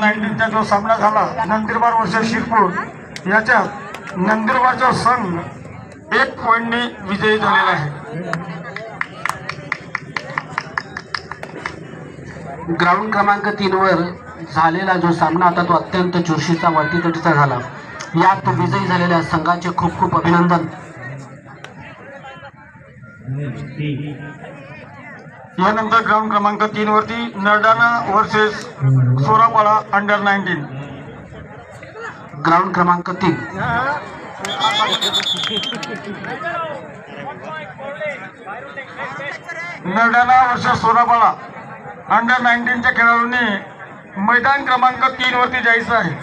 नाईन्टीनचा जो सामना झाला नंदुरबार वर्ष शिरपूर याच्यात नंदुरबारचा संघ एक पॉईंटने विजयी झालेला आहे. ग्राउंड क्रमांक तीन वर झालेला जो सामना आता तो अत्यंत चुरशीचा वरतीतटीचा झाला. यात विजयी झालेल्या संघाचे खूप खूप अभिनंदन. यानंतर ग्राउंड क्रमांक तीन वरती Nardana versus Sorapada under nineteen ground क्रमांक तीन. नरडाणा वर्सेस सोरापाडा अंडर नाईन्टीनच्या खेळाडूंनी मैदान क्रमांक तीन वरती जायचं आहे.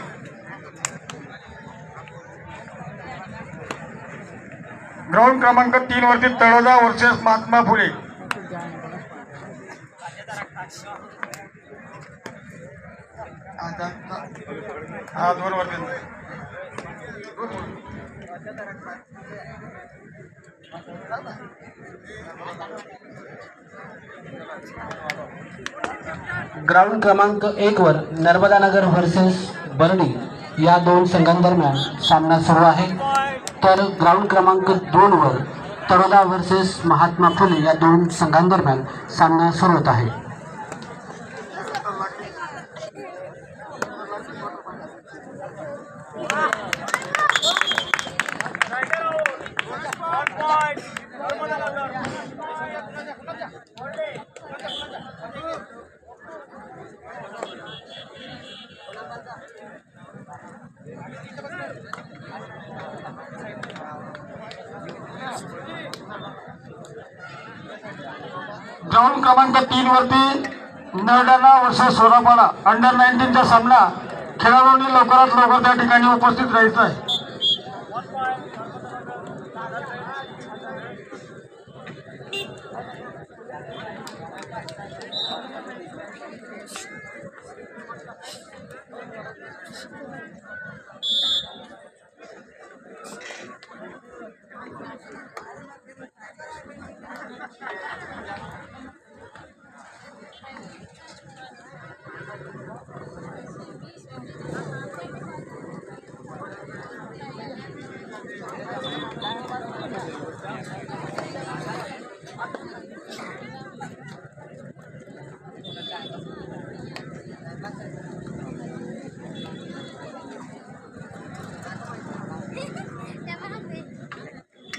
ग्राउंड क्रमांक तीन वरती तळोजा वर्सेस महात्मा फुले. हा दोन वरती ग्राउंड क्रमांक एक वर नर्मदा नगर व्हर्सेस बर्डी या दोन संघांदरम्यान सामना सुरू आहे. तर ग्राउंड क्रमांक दोन वर तरोदा व्हर्सेस महात्मा फुले या दोन संघांदरम्यान सामना सुरू होत आहे. राऊंड क्रमांक तीन वरती नरडाणा वर्सेस सोरापाडा अंडर नाईन्टीनचा सामना खेळाडूंनी लवकरात लवकर त्या ठिकाणी उपस्थित राहायचं आहे.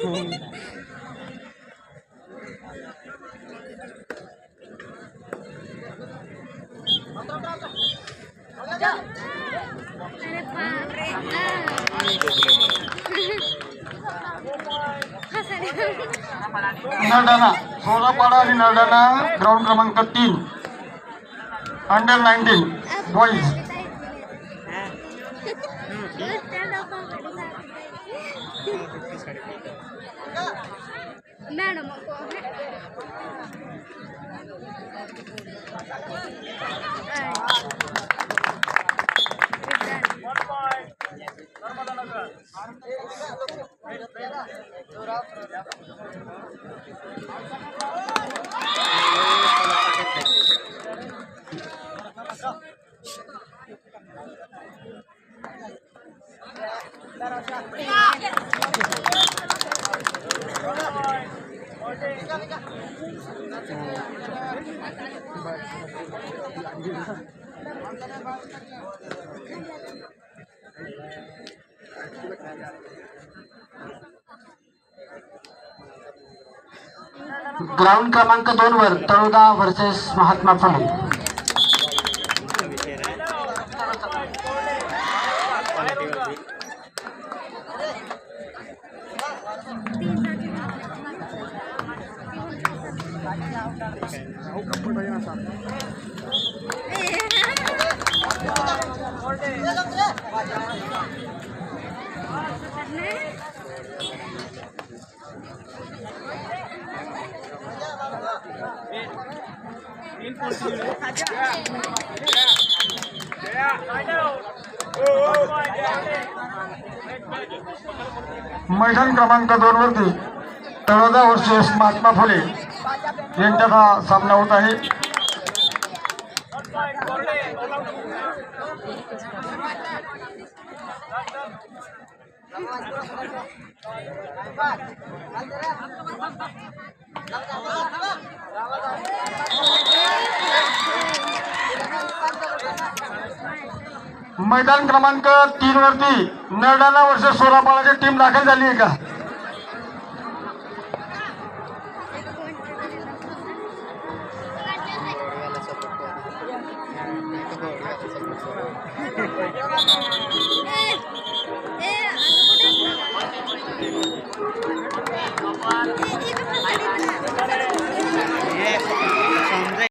अरे बापरे हसायला नरडाणा सोरापाडा आणि नरडाणा ग्राउंड क्रमांक तीन under nineteen boys madam Thank you. Ground क्रमांक दोन वर तळोदा व्हर्सेस महात्मा फुले. मैदान क्रमांक दोन वरती तळोदा वर्सेस महात्मा फुले यांच्यात हा सामना होत आहे. मैदान क्रमांक तीन वरती नरडाला वर्ष सोरापाळाची टीम दाखल झाली आहे का?